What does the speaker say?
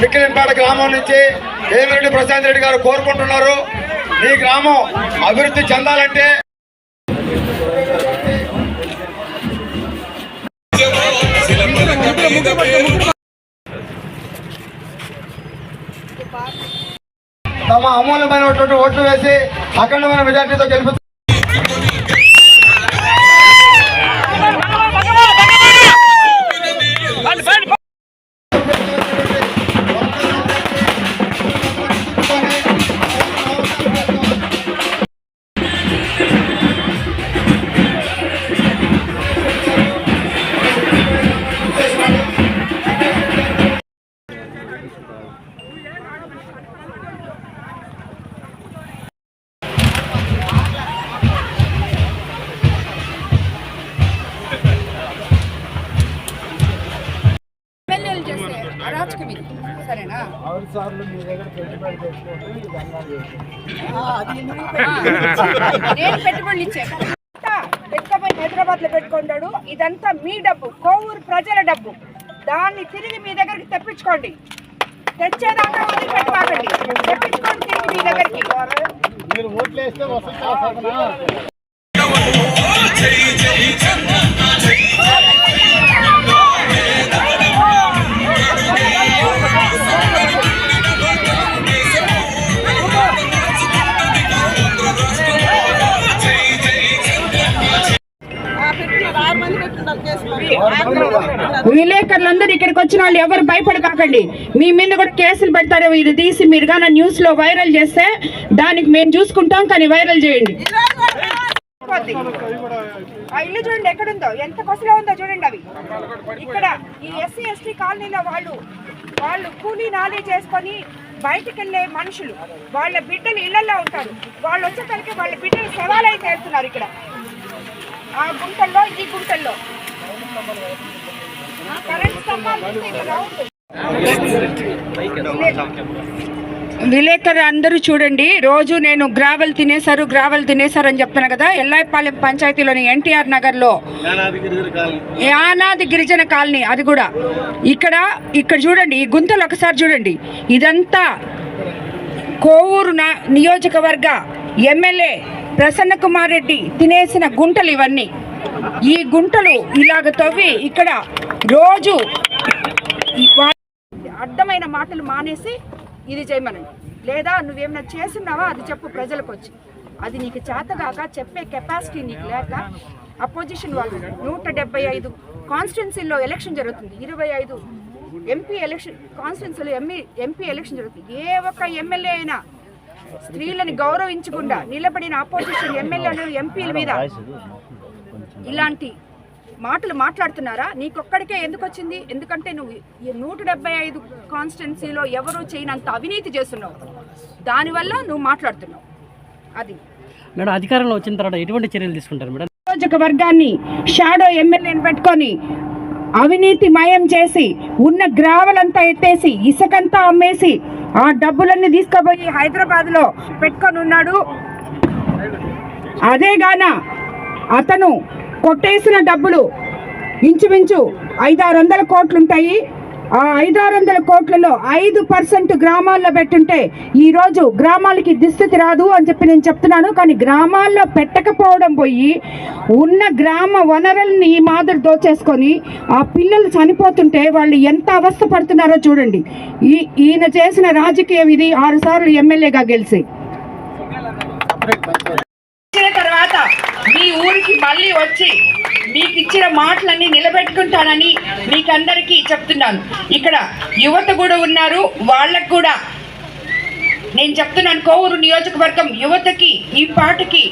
మిక్కిలింపేట గ్రామం నుంచి దేవిరెడ్డి ప్రశాంత్ రెడ్డి గారు కోరుకుంటున్నారు. ఈ గ్రామం అభివృద్ధి చెందాలంటే తమ అమూల్యమైనటువంటి ఓట్లు వేసి అఖండమైన మెజార్టీతో గెలుపు ఇది. సరేనా? నేను పెట్టుబడులు ఇచ్చాను పెట్టుకోపోయి హైదరాబాద్లో పెట్టుకుంటాడు. ఇదంతా మీ డబ్బు. కోవూరు ప్రజల డబ్బు. దాన్ని తిరిగి మీ దగ్గరికి తెప్పించుకోండి. తెచ్చేదాకా వదిలిపెట్టుకోకండి తెప్పించుకోండి తిరిగి మీ దగ్గరికి విలేకరులందరూ ఇక్కడికి వచ్చిన వాళ్ళు ఎవరు భయపడకాకండి. మీ మీద కూడా కేసులు పెడతారు. ఇది తీసి మీరు కానీ న్యూస్లో వైరల్ చేస్తే దానికి మేము చూసుకుంటాం కానీ వైరల్ చేయండి. ఆ ఇల్లు చూడండి ఎక్కడుందో? ఎంత పసిగా ఉందో చూడండి అవి. ఇక్కడ ఈ ఎస్సీ ఎస్టీ కాలనీలో వాళ్ళు వాళ్ళు కూలీ నాలీ చేసుకొని బయటికి వెళ్ళే మనుషులు. వాళ్ళ బిడ్డలు ఇళ్ళలో ఉంటారు. వాళ్ళు వచ్చేసరికి వాళ్ళ బిడ్డలు శవాలై చేస్తున్నారు ఇక్కడ. ఆ గుంటల్లో ఈ గుంటల్లో. విలేకరు అందరూ చూడండి. రోజు నేను గ్రావెల్ తినేశారు గ్రావెల్ తినేశారు అని చెప్తున్నా కదా. ఎల్లాయిపాలెం పంచాయతీలోని ఎన్టీఆర్ నగర్లో యానాది గిరిజన కాలనీ అది కూడా. ఇక్కడ ఇక్కడ చూడండి ఈ గుంతలు ఒకసారి చూడండి. ఇదంతా కోవూరు నియోజకవర్గ ఎమ్మెల్యే ప్రసన్న కుమార్ రెడ్డి తినేసిన గుంటలు ఇవన్నీ. ఈ గుంటలు ఇలాగ తవ్వి ఇక్కడ రోజు అర్థమైన అడ్డమైన మాటలు మానేసి ఇది చేయమనండి. లేదా నువ్వేమైనా చేస్తున్నావా? అది చెప్పు ప్రజలకు వచ్చి అది నీకు చేతగాక చెప్పే కెపాసిటీ నీకు లేక అపోజిషన్ వాళ్ళు నూట డెబ్బై ఐదు కాన్స్టిట్యున్సీలో ఎలక్షన్ జరుగుతుంది. ఇరవై ఐదు ఎంపీ ఎలక్షన్ కాన్స్టిట్యున్సీలో ఎంఈ ఎంపీ ఎలక్షన్ జరుగుతుంది. ఏ ఒక్క ఎమ్మెల్యే అయినా స్త్రీలని గౌరవించకుండా నిలబడిన అపోజిషన్ ఎమ్మెల్యేలు ఎంపీల మీద ఇలాంటి మాటలు మాట్లాడుతున్నారా? నీకొక్కడికే ఎందుకు వచ్చింది ఎందుకంటే నువ్వు ఈ నూట డెబ్బై ఐదు కాన్స్టిట్యున్సీలో ఎవరు చేయనంత అవినీతి చేస్తున్నావు. దానివల్ల నువ్వు మాట్లాడుతున్నావు. అది. మేడం అధికారంలో వచ్చిన తర్వాత ఎటువంటి చర్యలు తీసుకుంటారు మేడం? నియోజకవర్గాన్ని షాడో ఎమ్మెల్యేని పెట్టుకొని అవినీతి మయం చేసి ఉన్న గ్రావలంతా ఎత్తేసి ఇసుకంతా అమ్మేసి ఆ డబ్బులన్నీ తీసుకుపోయి హైదరాబాద్లో పెట్టుకొని ఉన్నాడు. అదే గాన అతను కొట్టేసిన డబ్బులు ఇంచుమించు ఐదారు వందల కోట్లుంటాయి. ఆ ఐదారు వందల కోట్లలో ఐదు పర్సెంట్ గ్రామాల్లో పెట్టుంటే ఈరోజు గ్రామాలకి దుస్థితి రాదు అని చెప్పి నేను చెప్తున్నాను. కానీ గ్రామాల్లో పెట్టకపోవడం పోయి ఉన్న గ్రామ వనరుల్ని ఈ మాదిరి దోచేసుకొని ఆ పిల్లలు చనిపోతుంటే వాళ్ళు ఎంత అవస్థ పడుతున్నారో చూడండి. ఈ ఈయన చేసిన రాజకీయం ఇది ఆరుసార్లు ఎమ్మెల్యేగా గెలిచి వచ్చిన తర్వాత మీ ఊరికి మళ్ళీ వచ్చి మీకు ఇచ్చిన మాటలన్నీ నిలబెట్టుకుంటానని మీకందరికీ చెప్తున్నాను. ఇక్కడ యువత కూడా ఉన్నారు వాళ్ళకు కూడా. నేను చెప్తున్నాను కోవూరు నియోజకవర్గం యువతకి ఈ పాటకి